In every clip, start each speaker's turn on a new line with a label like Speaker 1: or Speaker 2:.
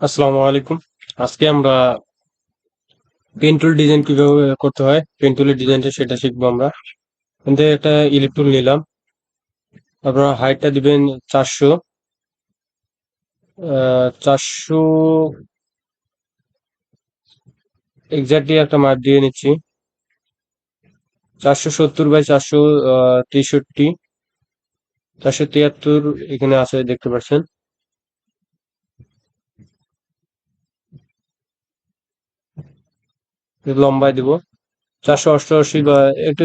Speaker 1: আসসালামু আলাইকুম। আজকে আমরা পেন টুল ডিজাইন কীভাবে করতে হয় পেন টুলের ডিজাইনটা সেটা শিখব আমরা। এখান একটা ইলেকট্রুল টুল নিলাম। আপনারা হাইটটা দিবেন চারশো। চারশো এক্স্যাক্টলি একটা মাপ দিয়ে নিচ্ছি। চারশো সত্তর বাই চারশো তেষট্টি। চারশো তিয়াত্তর এখানে আছে, দেখতে পাচ্ছেন। লম্বায় দিব। চারশো অষ্টআশি বা একটু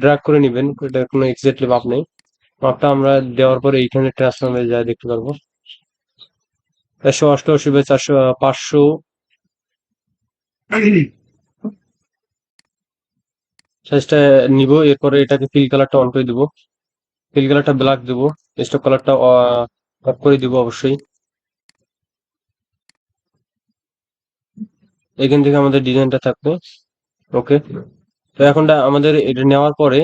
Speaker 1: ড্রাগ করে নিবেন, এটা কোনো এক্সাক্টলি মাপ নেই। মাপটা আমরা দেওয়ার পরে এইখানে ট্রান্সফর্মে যা দেখতে পারব। চারশো অষ্টআশি বা চারশো পাঁচশো। সাইজটা নিব, এরপরে এটাকে ফিল কালারটা অন করে দিব। ফিল কালারটা ব্ল্যাক দিব। স্টক কালারটা অফ করে দিব অবশ্যই। এখান থেকে আমাদের ডিজাইনটা থাকবে। ওকে তো এখন আমাদের এটা নেওয়ার পরে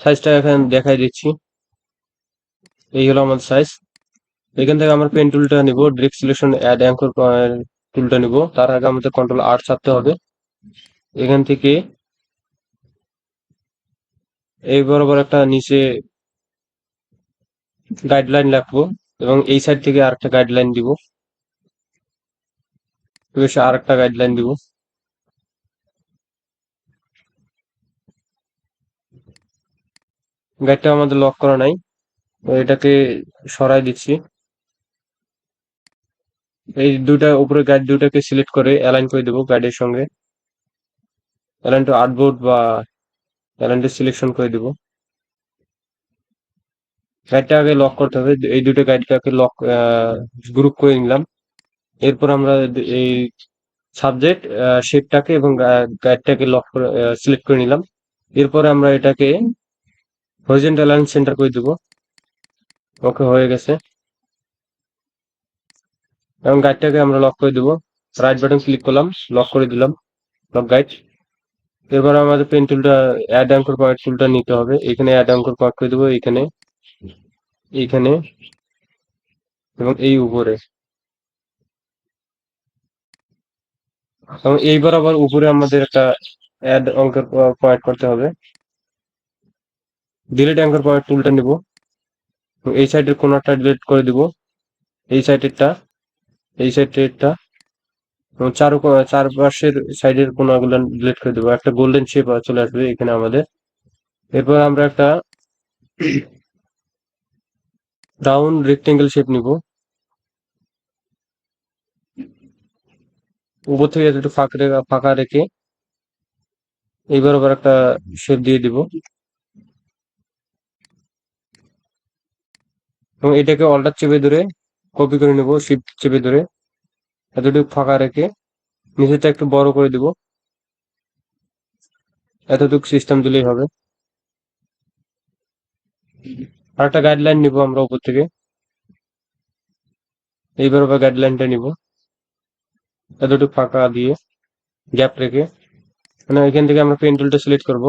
Speaker 1: সাইজটা এখন দেখাই দিচ্ছি। এই হলো আমাদের সাইজ এখান থেকে আমরা পেন টুলটা নিব ডিরেক্ট সিলেকশন অ্যাড অ্যাঙ্কর টুলটা নিব। তার আগে আমাদের কন্ট্রোল আর্ট ছাড়তে হবে। এখান থেকে এই বরাবর একটা নিচে গাইডলাইন রাখব এবং এই সাইড থেকে আরেকটা গাইডলাইন দিব। আর একটা গাইডলাইন দিব। গাইডটা আমাদের লক করা নাই এটাকে সরাই দিচ্ছি। এই দুটা উপরে গাইড দুটাকে সিলেক্ট করে অ্যালাইন করে দেবো গাইডের সঙ্গে। অ্যালাইন টু আর্টবোর্ড বা অ্যালাইন টু সিলেকশন করে দেবো। গাইডটা আগে লক করতে হবে, এই দুটো গাইডটাকে লক গ্রুপ করে নিলাম। এরপর আমরা এই সাবজেক্ট শেপটাকে এবং গাইডটাকে লক করে সিলেক্ট করে নিলাম। এরপরে আমরা এটাকে হরিজেন্টাল লাইন সেন্টার করে দেবো। ওকে হয়ে গেছে। এবং গাইডটাকে আমরা লক করে দেবো। রাইট বাটন ক্লিক করলাম লক করে দিলাম লক গাইড এরপর আমাদের পেন টুলটা অ্যাড অ্যাঙ্কর পয়েন্ট টুলটা নিতে হবে। এখানে অ্যাড অ্যাঙ্কর পয়েন্ট করে দেবো, এখানে এইখানে এবং এই উপরে। এবং এইবার আবার উপরে আমাদের একটা অ্যাড অঙ্কের পয়েন্ট করতে হবে। ডিলিট অ্যাঙ্কর পয়েন্ট টুলটা নিব। এই সাইডের কোনাটা ডিলিট করে দিব। এই সাইডেরটা এই সাইডেরটা এবং চার চারপাশের সাইডের কোনাগুলো ডিলিট করে দেবো। একটা গোল্ডেন শেপ চলে আসবে এখানে আমাদের। এরপর আমরা একটা রাউন্ড রেক্টেঙ্গেল শেপ নিব। উপর থেকে একটু ফাঁকা রেখে ফাঁকা রেখে এইবার আবার একটা শেপ দিয়ে দিব। এবং এটাকে অল্টার চেপে ধরে কপি করে নেব শিফট চেপে ধরে। এতটুকু ফাঁকা রেখে নিচেটা একটু বড় করে দিব। এতটুকু সিস্টেম দিলেই হবে। আর একটা গাইডলাইন নিব আমরা উপর থেকে। এইবার আবার গাইডলাইনটা নিব। এতটুকু ফাঁকা দিয়ে গ্যাপ রেখে মানে এখান থেকে আমরা পেন টুলটা সিলেক্ট করব।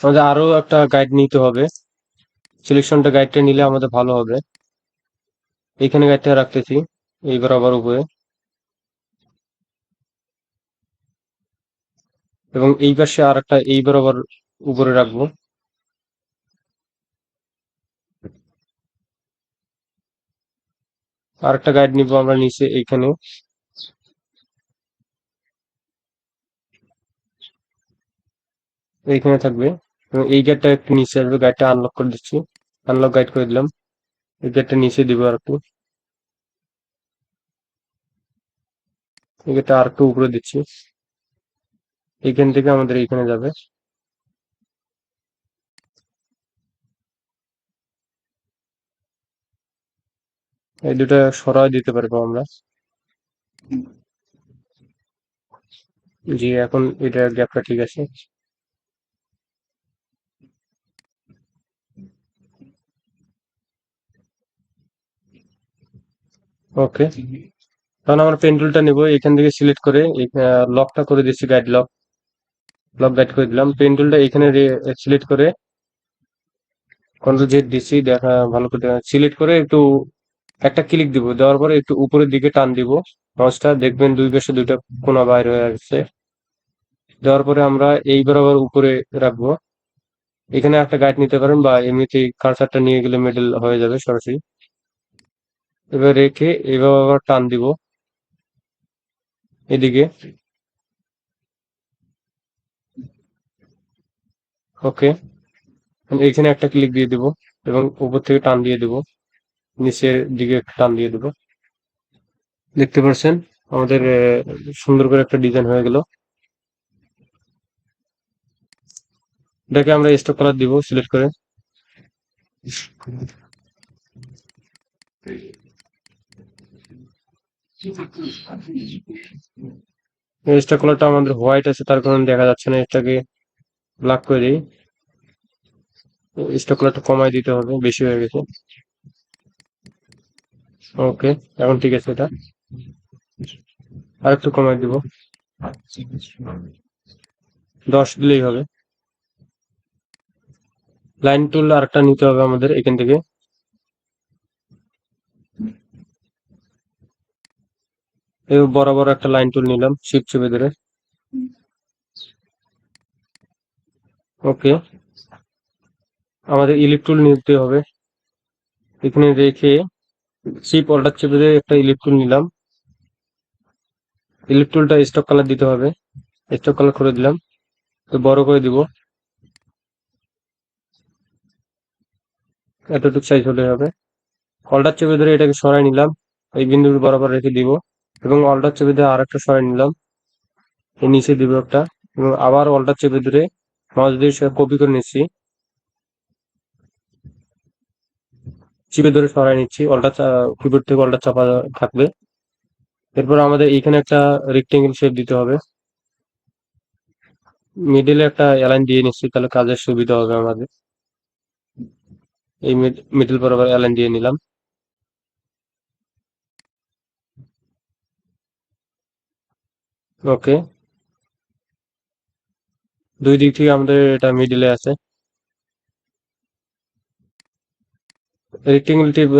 Speaker 1: আমাদের আরও একটা গাইড নিতে হবে। সিলেকশনটা গাইডটা নিলে আমাদের ভালো হবে। এখানে গাইডটা রাখতেছি, এইবার আবার উপরে। এবং এই পাশে আর একটা এইবার আবার উপরে রাখব। আর একটা গাইড নিব আমরা নিচে এইখানে। এইখানে থাকবে। এবং এই গেটটা একটু নিচে আসবে গাইডটা আনলক করে দিচ্ছি। আনলক গাইড করে দিলাম। এই গেটটা নিচে দিব আর একটু এই গেটটা আর একটু উপরে দিচ্ছি। এইখান থেকে আমাদের এইখানে যাবে। এই দুটা সরাই দিতে পারব আমরা। জি, এখন এটা গ্যাপটা ঠিক আছে। ওকে। তখন আমরা পেন টুলটা নিব, এখান থেকে সিলেক্ট করে লকটা করে দিচ্ছি গাইড লক। লক গাইড করে দিলাম। পেন টুলটা এখানে সিলেক্ট করে, কন্ট্রোল জেড দিচ্ছি দেখা, ভালো করে সিলেক্ট করে একটু একটা ক্লিক দিব, দেওয়ার পরে একটু উপরের দিকে টান দিব মাউসটা দেখবেন দুই পাশে দুইটা কোনা বাইর হয়ে আসছে। দেওয়ার পরে আমরা এই বরাবর উপরে রাখব। এখানে একটা গাইড নিতে পারেন বা এমনিতে কারসারটা নিয়ে গেলে মিডল হয়ে যাবে সরাসরি। এবার রেখে এভাবে আবার টান দিব। এদিকে। ওকে এখানে একটা ক্লিক দিয়ে দিব এবং উপর থেকে টান দিয়ে দিব। নিচের দিকে টান দিয়ে দেবো। দেখতে পাচ্ছেন আমাদের সুন্দর করে একটা ডিজাইন হয়ে গেল। এটাকে আমরা স্টক কালার দিব সিলেক্ট করে। স্টক কালারটা আমাদের হোয়াইট আছে, তার কারণে দেখা যাচ্ছে না, এটাকে ব্ল্যাক করে দিই। স্টক কালারটা কমাই দিতে হবে, বেশি হয়ে গেছে। ওকে এখন ঠিক আছে এটা। আর একটু কমাই দিব। দশ দিলেই হবে। লাইন টুল আরেকটা নিতে হবে আমাদের এখান থেকে। বরাবর একটা লাইন টুল নিলাম শিপ চেপে ধরে ওকে আমাদের ইলিপ টুল নিতে হবে। এখানে রেখে শিপ অল্টার চেপে একটা ইলিপ টুল নিলাম। ইলিপ টুলটা স্টক কালার দিতে হবে। স্টক কালার করে দিলাম। তো বড় করে দিব। এতটুকু সাইজ হলে হবে। অল্টার চেপে ধরে এটাকে সরাই নিলাম। এই বিন্দুর বরাবর রেখে দিব। এবং অল্টার চেপে ধরে আর একটা সরাই নিলাম। এই নিচে দিব একটা। এবং আবার অল্টার চেপে ধরে মাছ দিয়ে কপি করে নিচ্ছি। চিপে ধরে সরাই নিচ্ছি অল্টার কিবোর্ড থেকে অল্টার চাপা থাকবে। এরপর আমাদের এখানে একটা রেক্টেঙ্গেল শেপ দিতে হবে। মিডিলে একটা অ্যালাইন দিয়ে নিচ্ছি, তাহলে কাজের সুবিধা হবে আমাদের। এই মিডল বরাবর অ্যালাইন দিয়ে নিলাম। ওকে দুই দিক থেকে আমাদের এটা মিডিলে আছে। রেক্টেঙ্গেল টিপ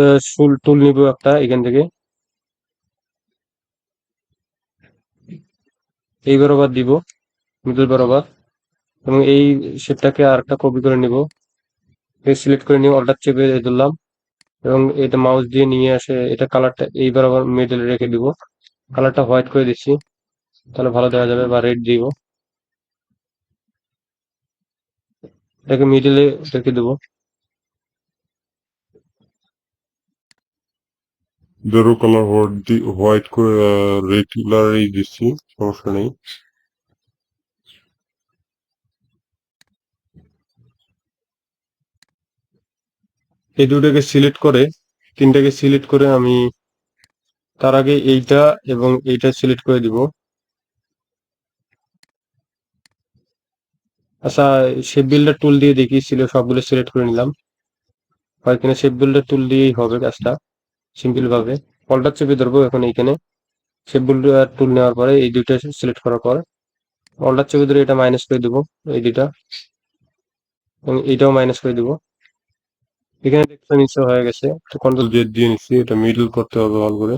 Speaker 1: টুল নিব একটা এখান থেকে। এই বরাবর দিব মিডল বরাবর, এবং এই শেপটাকে আর একটা কপি করে নিব। সিলেক্ট করে নিয়ে অল্টার চেপে ধরলাম, এবং এটা মাউস দিয়ে নিয়ে আসে, এটা কালারটা এই বরাবর মিডল রেখে দিব। কালারটা হোয়াইট করে দিচ্ছি, তাহলে ভালো দেখা যাবে, বা রেড দিব। এটাকে মিডিলে রেখে দেবো।
Speaker 2: জেরো কালার হোয়াইট দি হোয়াইট করে রেড কালারই দিচ্ছি সমস্যা নেই।
Speaker 1: এই দুটাকে সিলেক্ট করে, তিনটাকে সিলেক্ট করে আমি তার আগে এইটা এবং এইটা সিলেক্ট করে দিব। আচ্ছা শেপ বিল্ডার টুল দিয়ে দেখি সবগুলো সিলেক্ট করে নিলাম। হয় কিনা শেপ বিল্ডার টুল দিয়েই হবে কাজটা। সিম্পল ভাবে অল্টার চেপে ধরবো এখন এইখানে। শেপ বিল্ডার টুল নেওয়ার পরে এই দুইটা সিলেক্ট করার পর অল্টার চেপে ধরে এটা মাইনাস করে দিব এই দুইটা। এবং এইটাও মাইনাস করে দিব। এখানে দেখতে নিচে হয়ে গেছে। কন্ট্রোল
Speaker 2: জেড দিয়ে নিচ্ছি, এটা মিডল করতে হবে ভালো করে।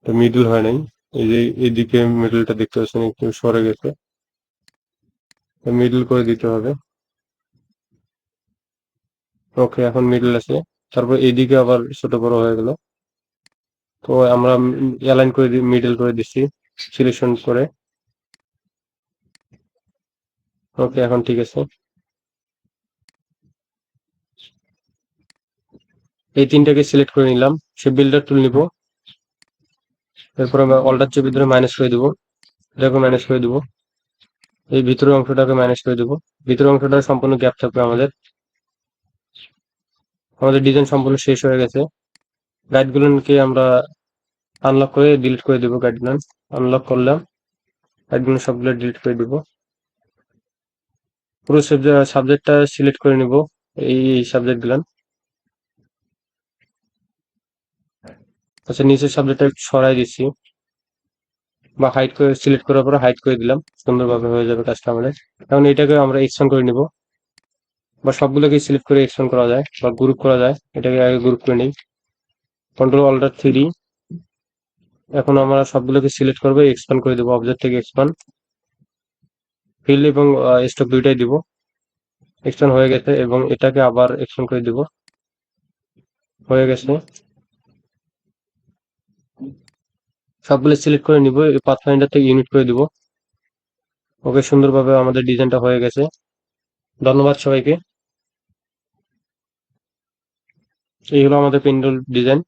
Speaker 1: এটা মিডল হয় নাই। এই যে এইদিকে মিডলটা দেখতে পাচ্ছেন, একটু সরে গেছে। মিডল করে দিতে হবে। ওকে এখন মিডল আছে। তারপর এইদিকে আবার ছোট বড় হয়ে গেল। তো আমরা অ্যালাইন করে মিডল করে দিচ্ছি সিলেকশন করে। ওকে এখন ঠিক আছে। এই তিনটাকে সিলেক্ট করে নিলাম। সে বিল্ডার টুল নিব। এরপর আমরা অল্টার চেপে ধরে মাইনাস করে দিব। এটাকে মাইনাস করে দিব। এই ভিতরের অংশটাকে মাইনাস করে দিব। ভিতরের অংশটা সম্পূর্ণ গ্যাপ থাকবে আমাদের। আমাদের ডিজাইন সম্পূর্ণ শেষ হয়ে গেছে। গাইডগুলোকে আমরা আনলক করে ডিলিট করে দিব গাইডগুলো আনলক করলাম। গাইডগুলো সবগুলো ডিলিট করে দিব। পুরো সাবজেক্টটা সিলেক্ট করে নিব এই সাবজেক্ট গুলান। আচ্ছা নিচের সাবজেক্টটা সরাই দিচ্ছি। বা হাইট করে সিলেক্ট করার পর হাইট করে দিলাম। সুন্দরভাবে হয়ে যাবে কাজটা আমাদের। এখন এটাকে আমরা এক্সপান্ড করে নিব। বা সবগুলোকে সিলেক্ট করে এক্সপ্যান্ড করা যায় বা গ্রুপ করা যায়, এটাকে আগে গ্রুপ করে নিই। কন্ট্রোল অল্টার থ্রি এখন আমরা সবগুলোকে সিলেক্ট করব এক্সপ্যান্ড করে দেবো অবজেক্ট থেকে এক্সপ্যান্ড ফিল্ড এবং স্টক দুইটাই দিব। এক্সপ্যান্ড হয়ে গেছে এবং এটাকে আবার এক্সপ্যান্ড করে দিব। হয়ে গেছে। সবগুলো সিলেক্ট করে নিব পাথ ফাইন্ডার থেকে ইউনিট করে দিব। ওকে সুন্দরভাবে আমাদের ডিজাইনটা হয়ে গেছে। ধন্যবাদ সবাইকে। এই হলো আমাদের পেন্ডল ডিজাইন